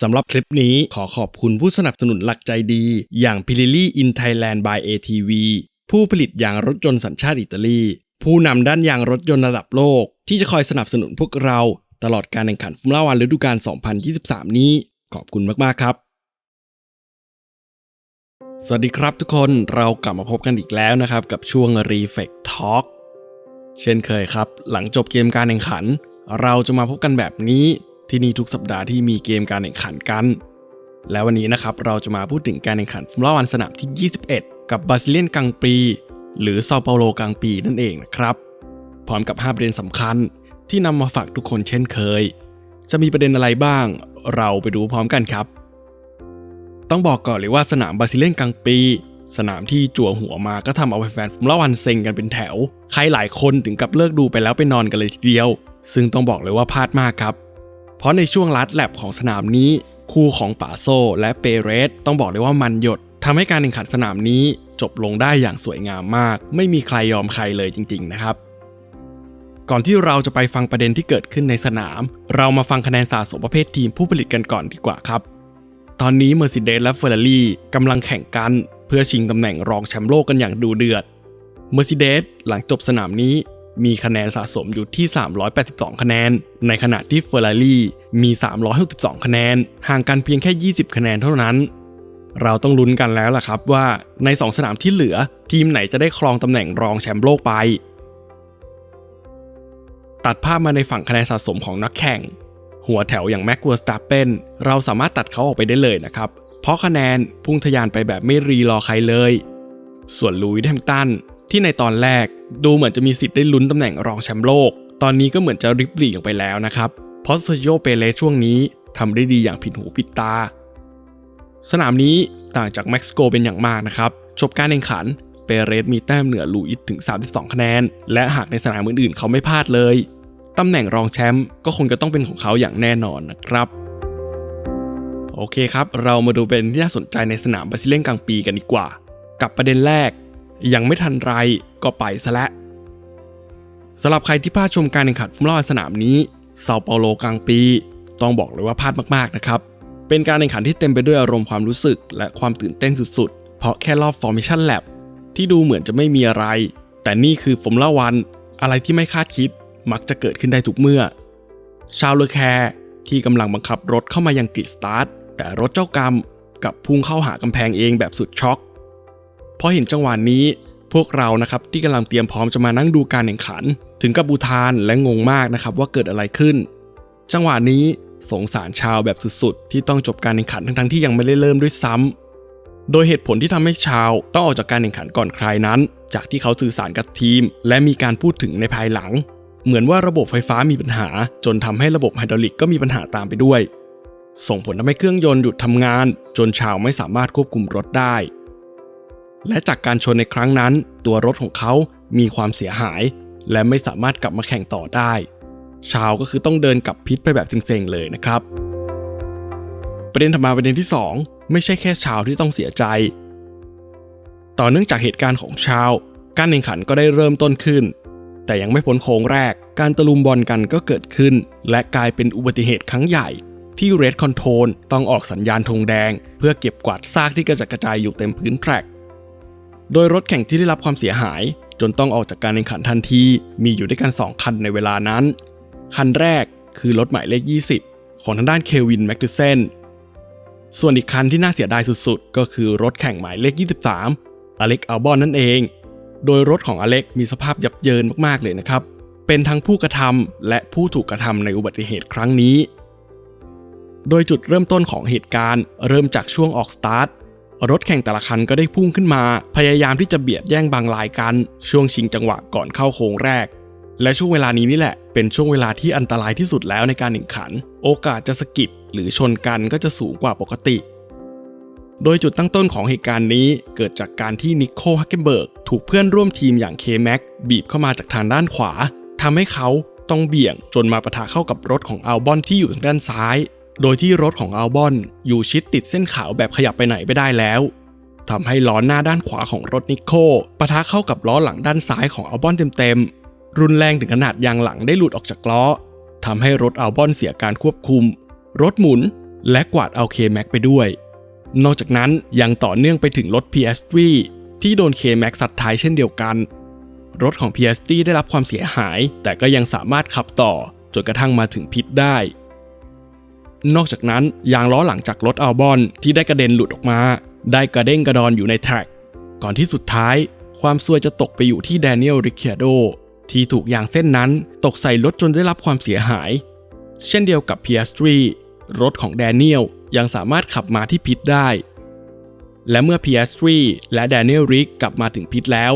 สำหรับคลิปนี้ขอขอบคุณผู้สนับสนุนหลักใจดี อย่าง p i r i l i in Thailand by ATV ผู้ผลิตยางรถยนต์สัญชาติอิตาลี ผู้นำด้านยางรถยนต์ระดับโลก ที่จะคอยสนับสนุนพวกเรา ตลอดการแข่งขันฟอร์มูล่าวันฤดูกาล 2023 นี้ ขอบคุณมาก ๆ ครับ สวัสดีครับทุกคนเรากลับมาพบกันอีกแล้วนะครับ กับช่วง Reflect Talk เช่นเคยครับ หลังจบเกมการแข่งขัน เราจะมาพบกันแบบนี้ ที่นี่ทุกสัปดาห์ที่มีเกมการแข่งขันกัน และวันนี้นะครับเราจะมาพูดถึงการแข่งขันฟอร์มูล่าวันสนามที่ 21 กับบาซิเลียนกังปี หรือเซาเปาโลกังปีนั่นเองนะครับ พร้อมกับ 5 ประเด็นสำคัญที่นำมาฝากทุกคนเช่นเคย จะมีประเด็นอะไรบ้าง เราไปดูพร้อมกันครับ ต้องบอกก่อนเลยว่าสนามบาซิเลียนกังปี สนามที่จั่วหัวมาก็ทำเอาแฟนๆฟอร์มูล่าวันเซ็งกันเป็นแถว ใครหลายคนถึงกับเลิกดูไปแล้วไปนอนกันเลยทีเดียว ซึ่งต้องบอกเลยว่าพลาดมากครับ เพราะในช่วงลัดแลบของสนามนี้คู่ของป่าโซและเปเรสต้องบอกเลยว่ามันหยดทำให้การแข่งขันสนามนี้จบลงได้อย่างสวยงามมาก ไม่มีใครยอมใครเลยจริง ๆ นะครับ ก่อนที่เราจะไปฟังประเด็นที่เกิดขึ้นในสนาม เรามาฟังคะแนนสะสมประเภททีมผู้ผลิตกันก่อนดีกว่าครับ ตอนนี้ Mercedes และ Ferrari กำลังแข่งกัน เพื่อชิงตำแหน่งรองแชมป์โลกกันอย่างดูเดือด Mercedes หลังจบสนามนี้ มีคะแนนสะสมอยู่ที่ 382 คะแนน ในขณะที่ Ferrari มี 362 คะแนน ห่างกันเพียงแค่ 20 คะแนนเท่านั้น เราต้องลุ้นกันแล้วล่ะครับว่าใน 2 สนามที่เหลือ ทีมไหนจะได้ครองตำแหน่งรองแชมป์โลกไป ตัดภาพมาในฝั่งคะแนนสะสมของนักแข่ง หัวแถวอย่างแม็กเวอร์สตาเปนเราสามารถตัดเขาออกไปได้เลยนะครับ เพราะคะแนนพุ่งทะยานไปแบบไม่รีรอใครเลย ส่วนลุยแฮมตัน ที่ในตอนแรกดูเหมือนจะมีสิทธิ์ได้ลุ้นตำแหน่งรองแชมป์โลก ตอนนี้ก็เหมือนจะริบหลีกออกไปแล้วนะครับ เพราะเซโยเปเรสช่วงนี้ทำได้ดีอย่างผิดหูผิดตา สนามนี้ต่างจากเม็กซิโกเป็นอย่างมากนะครับ จบการแข่งขันเปเรสมีแต้มเหนือลูอิสถึง 32 คะแนน และหากในสนามอื่นๆ เขาไม่พลาดเลย ตำแหน่งรองแชมป์ก็คงจะต้องเป็นของเขาอย่างแน่นอนนะครับ โอเคครับ เรามาดูเป็นที่น่าสนใจในสนามบาซิเลียนกลางปีกันดีกว่า กับประเด็นแรก ยังไม่ทันไรก็ไปซะแล้วสำหรับใครที่พลาดชมการแข่งขันฟุตบอลสนามนี้เซาเปาโลกลางปี ต้องบอกเลยว่าพลาดมากๆนะครับเป็นการแข่งขันที่เต็มไปด้วยอารมณ์ความรู้สึก และความตื่นเต้นสุดๆ เพราะแค่รอบ Formation Lab ที่ดูเหมือนจะไม่มีอะไร แต่นี่คือฟอร์มูล่าวัน อะไรที่ไม่คาดคิดมักจะเกิดขึ้นได้ทุกเมื่อ ชาวเลอแคร์ที่กำลังบังคับรถเข้ามายังกริดสตาร์ทแต่รถเจ้ากรรมกับพุ่งเข้าหากำแพงเองแบบสุดช็อก พอเห็นจังหวะนนี้พวกเรานะครับที่กำลังเตรียมพร้อมจะมานั่งดูการแข่งขัน ถึงกับบูทานและงงมากนะครับว่าเกิดอะไรขึ้น จังหวะนี้สงสารชาวแบบสุดๆ ที่ต้องจบการแข่งขันทั้งๆที่ยังไม่ได้เริ่มด้วยซ้ำโดยเหตุผลที่ทำให้ชาวต้องออกจากการแข่งขันก่อนใครนั้น จากที่เขาสื่อสารกับทีม และมีการพูดถึงในภายหลัง เหมือนว่าระบบไฟฟ้ามีปัญหา จนทำให้ระบบไฮดรอลิกก็มีปัญหาตามไปด้วย ส่งผลทำให้เครื่องยนต์หยุดทำงาน จนชาวไม่สามารถควบคุมรถได้ และจากการชนในครั้งนั้น ตัวรถของเขามีความเสียหาย และไม่สามารถกลับมาแข่งต่อได้ ชาวก็คือต้องเดินกลับพิษไปแบบเซ็งๆเลยนะครับ ประเด็นถัดมาประเด็นที่ 2 ไม่ใช่แค่ชาวที่ต้องเสียใจ ต่อเนื่องจากเหตุการณ์ของชาว การแข่งขันก็ได้เริ่มต้นขึ้น แต่ยังไม่พ้นโค้งแรก การตะลุมบอลกันก็เกิดขึ้น และกลายเป็นอุบัติเหตุครั้งใหญ่ที่ Red Control ต้องออกสัญญาณธงแดง เพื่อเก็บกวาดซากที่กระจัดกระจายอยู่เต็มพื้นแทร็ก โดยรถแข่งที่ได้รับความเสียหาย จนต้องออกจากการแข่งขันทันที มีอยู่ด้วยกัน 2 คันในเวลานั้น คันแรกคือรถหมายเลข 20 ของทางด้านเควินแม็กดูเซนส่วนอีกคันที่น่าเสียดายสุดๆ ก็คือรถแข่งหมายเลข 23 อเล็กอัลบอนนั่นเอง โดยรถของอเล็กมีสภาพยับเยินมากๆเลยนะครับ เป็นทั้งผู้กระทำและผู้ถูกกระทำในอุบัติเหตุครั้งนี้ โดยจุดเริ่มต้นของเหตุการณ์ เริ่มจากช่วงออกสตาร์ท รถแข่งแต่ละคันก็ได้พุ่งขึ้นมา พยายามที่จะเบียดแย่งบางลายกัน ช่วงชิงจังหวะก่อนเข้าโค้งแรก และช่วงเวลานี้นี่แหละ เป็นช่วงเวลาที่อันตรายที่สุดแล้วในการแข่งขัน โอกาสจะสกิดหรือชนกันก็จะสูงกว่าปกติ โดยจุดตั้งต้นของเหตุการณ์นี้เกิดจากการที่นิโคลฮักเกนเบิร์กถูกเพื่อนร่วมทีมอย่างเคแม็กบีบเข้ามาจากทางด้านขวาทำให้เขาต้องเบี่ยงจนมาปะทะเข้ากับรถของอัลบอนที่อยู่ทางด้านซ้าย โดยที่รถของอัลบอนอยู่ชิดติดเส้นขาวแบบขยับไปไหนไม่ได้แล้วทำให้ล้อหน้าด้านขวาของรถนิโคปะทะเข้ากับล้อหลังด้านซ้ายของอัลบอนเต็มๆ รุนแรงถึงขนาดยางหลังได้หลุดออกจากล้อทำให้รถอัลบอนเสียการควบคุม รถหมุนและกวาดเอาเคแม็กไปด้วย นอกจากนั้นยังต่อเนื่องไปถึงรถ PS3 ที่โดนเคแม็กสัดท้ายเช่นเดียวกัน รถของ PS3 ได้รับความเสียหาย แต่ก็ยังสามารถขับต่อจนกระทั่งมาถึงพิษได้ นอกจากนั้นยางล้อหลังจากรถอัลบอนที่ได้กระเด็นหลุดออกมา ได้กระเด้งกระดอนอยู่ในแทร็กก่อนที่สุดท้าย ความซวยจะตกไปอยู่ที่แดเนียลริค i โดที่ถูกยางเส้นนั้นตกใส่รถจนได้รับความเสียหาย เช่นเดียวกับ PS3 รถของแดเนียลยังสามารถขับมาที่พิษได้ และเมื่อ PS3 และแดเนียลริกกลับมาถึงพิษแล้ว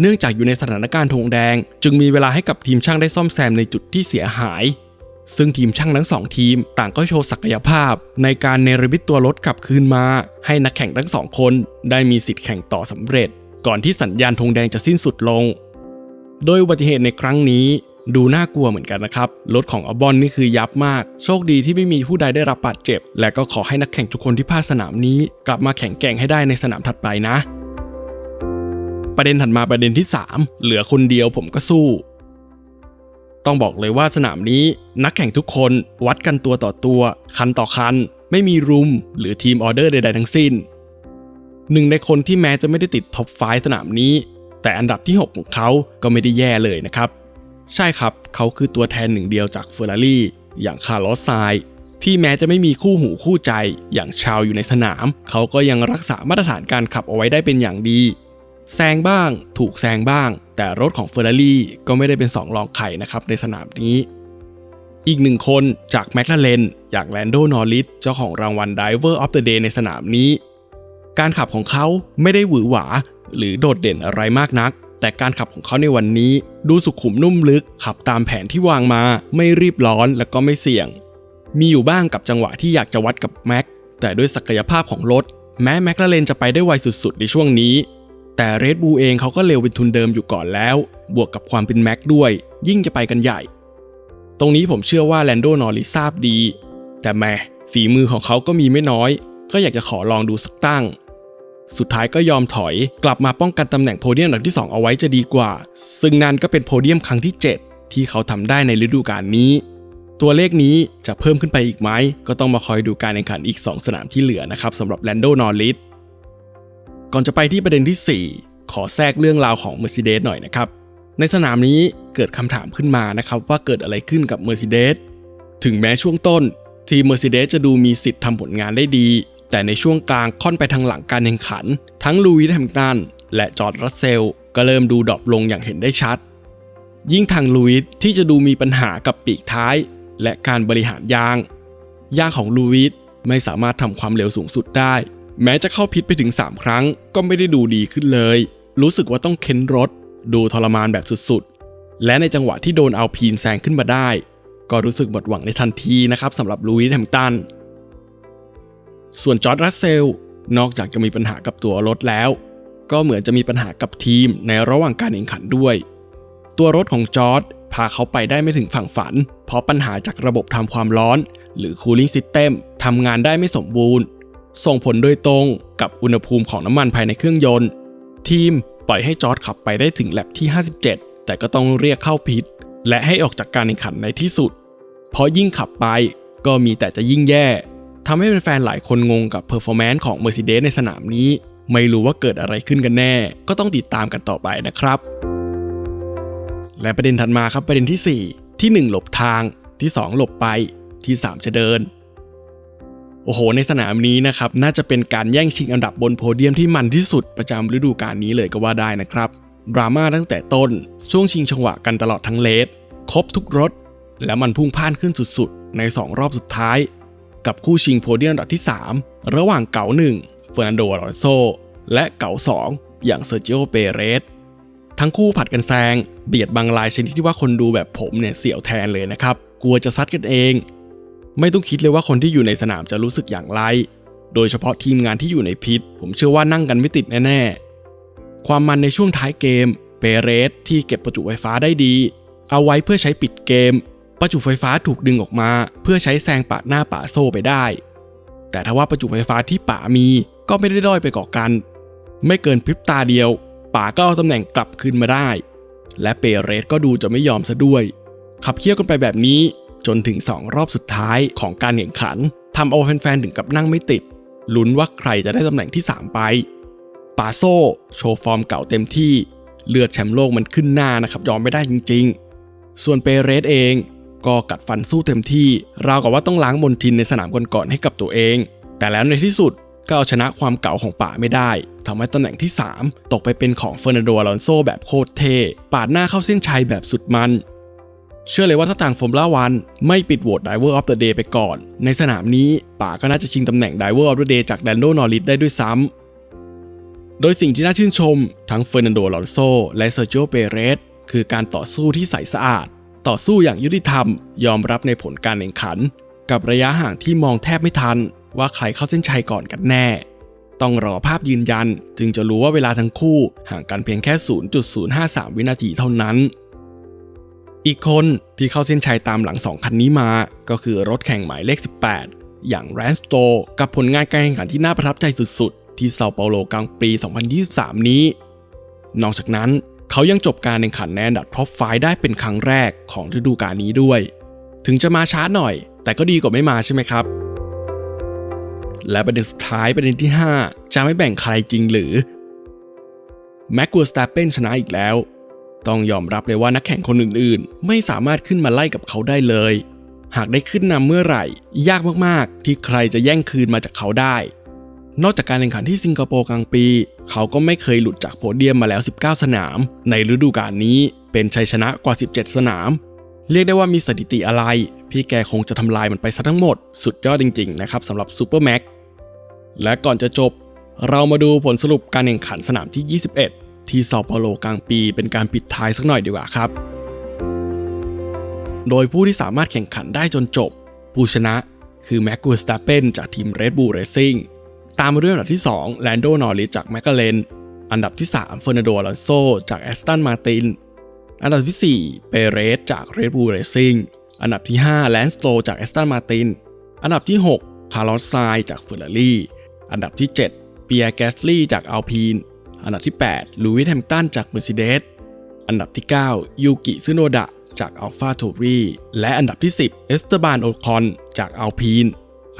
เนื่องจากอยู่ในสถานการณ์ธงแดง จึงมีเวลาให้กับทีมช่างได้ซ่อมแซมในจุดที่เสียหาย ซึ่งทีมช่างทั้งสองทีมต่างก็โชว์ศักยภาพ ในการเนรมิตตัวรถกลับคืนมา ให้นักแข่งทั้งสองคนได้มีสิทธิ์แข่งต่อสำเร็จ ก่อนที่สัญญาณธงแดงจะสิ้นสุดลง โดยอุบัติเหตุในครั้งนี้ ดูน่ากลัวเหมือนกันนะครับ รถของอัลบอนนี่คือยับมาก โชคดีที่ไม่มีผู้ใดได้รับบาดเจ็บ และก็ขอให้นักแข่งทุกคนที่พลาดสนามนี้ กลับมาแข่งแกร่งให้ได้ในสนามถัดไปนะ ประเด็นถัดมาประเด็นที่ 3 เหลือคนเดียวผมก็สู้ ต้องบอกเลยว่าสนามนี้นักแข่งทุกคนวัดกันตัวต่อตัว คันต่อคัน ไม่มีรุม หรือทีมออเดอร์ใดๆทั้งสิ้น หนึ่งในคนที่แม้จะไม่ได้ติดท็อปไฟสนามนี้ แต่อันดับที่ 6 ของเขาก็ไม่ได้แย่เลยนะครับ ใช่ครับเขาคือตัวแทนหนึ่งเดียวจากเฟอร์รารี่อย่างคาร์ลอสไซน์ที่แม้จะไม่มีคู่หูคู่ใจอย่างชาวอยู่ในสนาม เขาก็ยังรักษามาตรฐานการขับเอาไว้ได้เป็นอย่างดี แซงบ้างถูกแซงบ้าง แต่รถของเฟอร์รารี่ก็ไม่ได้เป็นสองรองไข่นะครับในสนามนี้ อีกหนึ่งคนจากแมคลาเรนอย่างแลนโดนอริสเจ้าของรางวัล Driver of the Day ในสนามนี้ การขับของเขาไม่ได้หวือหวา หรือโดดเด่นอะไรมากนัก แต่การขับของเขาในวันนี้ ดูสุขุมนุ่มลึก ขับตามแผนที่วางมา ไม่รีบร้อนและก็ไม่เสี่ยง มีอยู่บ้างกับจังหวะที่อยากจะวัดกับแม็กแต่ด้วยศักยภาพของรถแม้แมคลาเรนจะไปได้ไวสุดๆ ในช่วงนี้ แต่เรดบูเองเขาก็เร็วเป็นทุนเดิมอยู่ก่อนแล้ว บวกกับความเป็นแม็กด้วย ยิ่งจะไปกันใหญ่ ตรงนี้ผมเชื่อว่าแลนโดนอริทราบดี แต่แม่ฝีมือของเขาก็มีไม่น้อย ก็อยากจะขอลองดูสักตั้ง สุดท้ายก็ยอมถอยกลับมาป้องกันตำแหน่งโพเดียมอันดับที่ 2 เอาไว้จะดีกว่า ซึ่งนั่นก็เป็นโพเดียมครั้งที่ 7 ที่เขาทำได้ในฤดูกาลนี้ ตัวเลขนี้จะเพิ่มขึ้นไปอีกไหมก็ต้องมาคอยดูการแข่งขันอีก 2 สนามที่เหลือนะครับสำหรับแลนโดนอริส ก่อนจะไปที่ประเด็นที่ 4 ขอแทรกเรื่องราวของ Mercedes หน่อยนะครับ ในสนามนี้เกิดคำถามขึ้นมานะครับว่าเกิดอะไรขึ้นกับ Mercedes ถึงแม้ช่วงต้น ทีม Mercedes จะดูมีสิทธิ์ทำผลงานได้ดี แต่ในช่วงกลางค่อนไปทางหลังการแข่งขัน ทั้งลูวิสแฮมป์ตันและจอร์ดรัสเซลก็เริ่มดูดรอปลงอย่างเห็นได้ชัด ยิ่งทางลูวิสที่จะดูมีปัญหากับปีกท้าย และการบริหารยาง ยางของลูวิสไม่สามารถทำความเร็วสูงสุดได้ แม้จะเข้าพิษไปถึง 3 ครั้ง ก็ไม่ได้ดูดีขึ้นเลย รู้สึกว่าต้องเค้นรถ ดูทรมานแบบสุดๆ และในจังหวะที่โดนเอาพีนแซงขึ้นมาได้ ก็รู้สึกหมดหวังในทันทีนะครับสำหรับลูอิสแฮมตัน ส่วนจอร์ดรัสเซล นอกจากจะมีปัญหากับตัวรถแล้ว ก็เหมือนจะมีปัญหากับทีมในระหว่างการแข่งขันด้วย ตัวรถของจอร์ดพาเขาไปได้ไม่ถึงฝั่งฝัน เพราะปัญหาจากระบบทำความร้อน หรือ cooling system ทำงานได้ไม่สมบูรณ์ ส่งผลโดยตรงกับอุณหภูมิของน้ำมันภายในเครื่องยนต์ ทีมปล่อยให้จอร์ดขับไปได้ถึงแลปที่ 57 แต่ก็ต้องเรียกเข้าพิษ และให้ออกจากการแข่งขันในที่สุด เพราะยิ่งขับไปก็มีแต่จะยิ่งแย่ทำให้แฟนๆหลายคนงงกับเพอร์ฟอร์แมนซ์ของ Mercedes ในสนามนี้ ไม่รู้ว่าเกิดอะไรขึ้นกันแน่ ก็ต้องติดตามกันต่อไปนะครับ และประเด็นถัดมาครับประเด็นที่ 4 ที่ 1 หลบทางที่ 2 หลบไปที่ 3 จะเดิน โอ้โห ในสนามนี้นะครับ น่าจะเป็นการแย่งชิงอันดับบนโพเดียมที่มันที่สุดประจำฤดูกาลนี้เลยก็ว่าได้นะครับ ดราม่าตั้งแต่ต้น ช่วงชิงจังหวะกันตลอดทั้งเลสครบทุกรถ แล้วมันพุ่งพ่านขึ้นสุดๆ ใน 2 รอบสุดท้าย กับคู่ชิงโพเดียมอันดับที่ 3 ระหว่างเก๋า1เฟอร์นันโดอลอนโซ และเก๋า2 อย่างเซอร์จิโอเปเรสทั้งคู่ผัดกันแซง เบียดบางลายชนิดที่ว่าคนดูแบบผมเนี่ยเสียวแทนเลยนะครับ กลัวจะซัดกันเอง ไม่ต้องคิดเลยว่าคนที่อยู่ในสนามจะรู้สึกอย่างไร โดยเฉพาะทีมงานที่อยู่ในพิษ ผมเชื่อว่านั่งกันไม่ติดแน่ๆ ความมันในช่วงท้ายเกม เปเรสที่เก็บประจุไฟฟ้าได้ดี เอาไว้เพื่อใช้ปิดเกม ประจุไฟฟ้าถูกดึงออกมา เพื่อใช้แซงปาดหน้าป่าโซ่ไปได้ แต่ถ้าว่าประจุไฟฟ้าที่ป่ามีก็ไม่ได้ด้อยไปกว่ากัน ไม่เกินพริบตาเดียว ป่าก็เอาตำแหน่งกลับคืนมาได้ และเปเรสก็ดูจะไม่ยอมซะด้วย ขับเคี่ยวกันไปแบบนี้ จนถึง 2 รอบสุดท้ายของการแข่งขันทำเอาแฟนๆถึงกับนั่งไม่ติด ลุ้นว่าใครจะได้ตำแหน่งที่ 3 ไป ปาโซโชว์ฟอร์มเก่าเต็มที่ เลือดแชมป์โลกมันขึ้นหน้านะครับยอมไม่ได้จริง ๆ ส่วนเปเรสเองก็กัดฟันสู้เต็มที่ ราวกับว่าต้องล้างมนทินในสนามก่อนๆให้กับตัวเอง แต่แล้วในที่สุดก็เอาชนะความเก่าของป่าไม่ได้ทำให้ตำแหน่งที่ 3 ตกไปเป็นของเฟอร์นันโด อลอนโซแบบโคตรเท่ ปาดหน้าเข้าเส้นชัยแบบสุดมัน เชื่อเลยว่าถ้าต่างฟอร์มล่าวันไม่ปิดโหวต Diver of the Day ไปก่อน ในสนามนี้ป่าก็น่าจะชิงตำแหน่ง Diver of the Day จากแดนโดนอริสได้ด้วยซ้ำโดยสิ่งที่น่าชื่นชม ทั้งเฟอร์นันโดลอนโซและเซอร์จิโอเปเรสคือการต่อสู้ที่ใสสะอาด ต่อสู้อย่างยุติธรรม ยอมรับในผลการแข่งขัน กับระยะห่างที่มองแทบไม่ทัน ว่าใครเข้าเส้นชัยก่อนกันแน่ ต้องรอภาพยืนยัน จึงจะรู้ว่าเวลาทั้งคู่ห่างกันเพียงแค่ 0.053 วินาทีเท่านั้น อีกคนที่เข้าเส้นชัยตามหลัง 2 คันนี้มา ก็คือรถแข่งหมายเลข 18 อย่างแรนสโตกับผลงานการแข่งขันที่น่าประทับใจสุดๆ ที่เซาเปาโลกลางปี 2023 นี้ นอกจากนั้นเขายังจบการแข่งขันในอันดับท็อปไฟได้เป็นครั้งแรกของฤดูกาลนี้ด้วย ถึงจะมาช้าหน่อย แต่ก็ดีกว่าไม่มาใช่ไหมครับ และประเด็นสุดท้ายประเด็นที่ 5 จะไม่แบ่งใครจริงหรือแม็กกัวสตาเปนชนะอีกแล้ว ต้องยอมรับเลยว่านักแข่งคนอื่นๆ ไม่สามารถขึ้นมาไล่กับเขาได้เลย หากได้ขึ้นนำเมื่อไหร่ ยากมากๆ ที่ใครจะแย่งคืนมาจากเขาได้ นอกจากการแข่งขันที่สิงคโปร์กลางปี เขาก็ไม่เคยหลุดจากโพเดียมมาแล้ว 19 สนาม ในฤดูกาลนี้เป็นชัยชนะกว่า 17 สนาม เรียกได้ว่ามีสถิติอะไร พี่แกคงจะทำลายมันไปซะทั้งหมด สุดยอดจริงๆนะครับสำหรับซูเปอร์แม็กและก่อนจะจบ เรามาดูผลสรุปการแข่งขันสนามที่ 21 ที่เซาเปาโลกลางปีเป็นการปิดท้ายสักหน่อยดีกว่าครับ โดยผู้ที่สามารถแข่งขันได้จนจบ ผู้ชนะคือแม็กกูสตาเปนจากทีม Red Bull Racing ตามมาด้วยอันดับที่2แลนโดนอริสจากแมคกาเลนอันดับที่3เฟอร์นันโดลอนโซจากแอสตันมาตินอันดับที่4เปเรสจาก Red Bull Racing อันดับที่5แลนสโตจากแอสตันมาตินอันดับที่ 6 คาร์ลอสไซจากเฟอร์รารี่อันดับที่ 7 เปียร์แกสลี่จากอัลพีน อันดับที่ 8 ลูวิสแฮมตันจากเมอร์เซเดสอันดับที่ 9 ยูกิซึโนดะจากอัลฟาโทรีและอันดับที่ 10 เอสเตบานโอคอนจากอัลพีน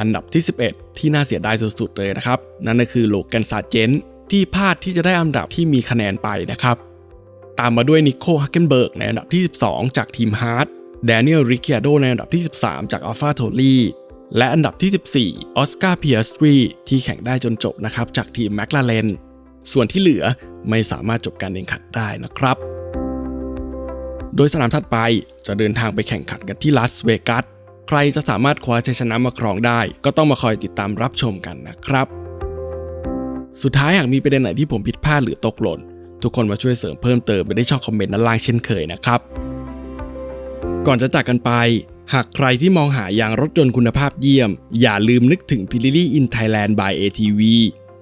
อันดับที่ 11 ที่น่าเสียดายสุดๆเลยนะครับ นั่นก็คือโลแกนซาเจนที่พลาดที่จะได้อันดับที่มีคะแนนไปนะครับ ตามมาด้วยนิโคฮักเกนเบิร์กในอันดับที่ 12 จากทีมฮาร์ดแดเนียลริค i าโดในอันดับที่ 13 จากอัลฟาโทรีและอันดับที่ 14 ออสการ์เพียสตรีที่แข่งได้จนจบนะครับจากทีมแมคลาเรน ส่วนที่เหลือไม่สามารถจบการแข่งขันได้นะครับ โดยสนามถัดไปจะเดินทางไปแข่งขันกันที่ลาสเวกัส ใครจะสามารถคว้าชัยชนะมาครองได้ ก็ต้องมาคอยติดตามรับชมกันนะครับ สุดท้ายหากมีประเด็นไหนที่ผมผิดพลาดหรือตกหล่น ทุกคนมาช่วยเสริมเพิ่มเติมไปได้ช่องคอมเมนต์ด้านล่างเช่นเคยนะครับ ก่อนจะจากกันไปหากใครที่มองหายางรถยนต์คุณภาพเยี่ยม อย่าลืมนึกถึง p i l i l i in Thailand by ATV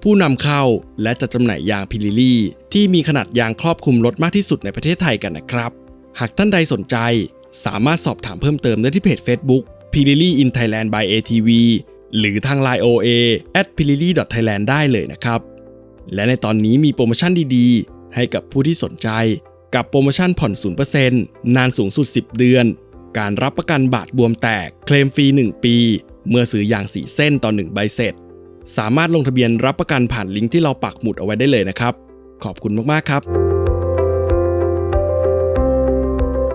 ผู้นำเข้า และจัดจำหน่ายยาง p i l i l i ที่มีขนาดยางครอบคลุมรถมากที่สุดในประเทศไทยกันนะครับ หากท่านใดสนใจ สามารถสอบถามเพิ่มเติมได้ที่เพจ Facebook p i l i l i in Thailand by ATV หรือทาง Line OA at p i l i l i thailand ได้เลยนะครับ และในตอนนี้มีโปรโมชั่นดีๆ ให้กับผู้ที่สนใจ กับโปรโมชั่นผ่อน 0%นานสูงสุด 10 เดือน การรับประกันบาดบวมแตก เคลมฟรี 1 ปี เมื่อซื้อยางสีเส้นต่อ 1 ใบเสร็จ สามารถลงทะเบียนรับประกันผ่านลิงก์ที่เราปักหมุดเอาไว้ได้เลยนะครับ ขอบคุณมาก ๆ ครับ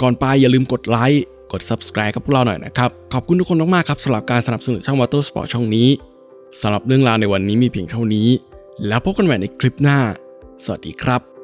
ก่อนไปอย่าลืมกดไลค์กด subscribe กับพวกเราหน่อยนะครับ ขอบคุณทุกคนมาก ๆ ครับสำหรับการสนับสนุนช่อง Motor Sport ช่องนี้สำหรับเรื่องราวในวันนี้มีเพียงเท่านี้ แล้วพบกันใหม่ในคลิปหน้า สวัสดีครับ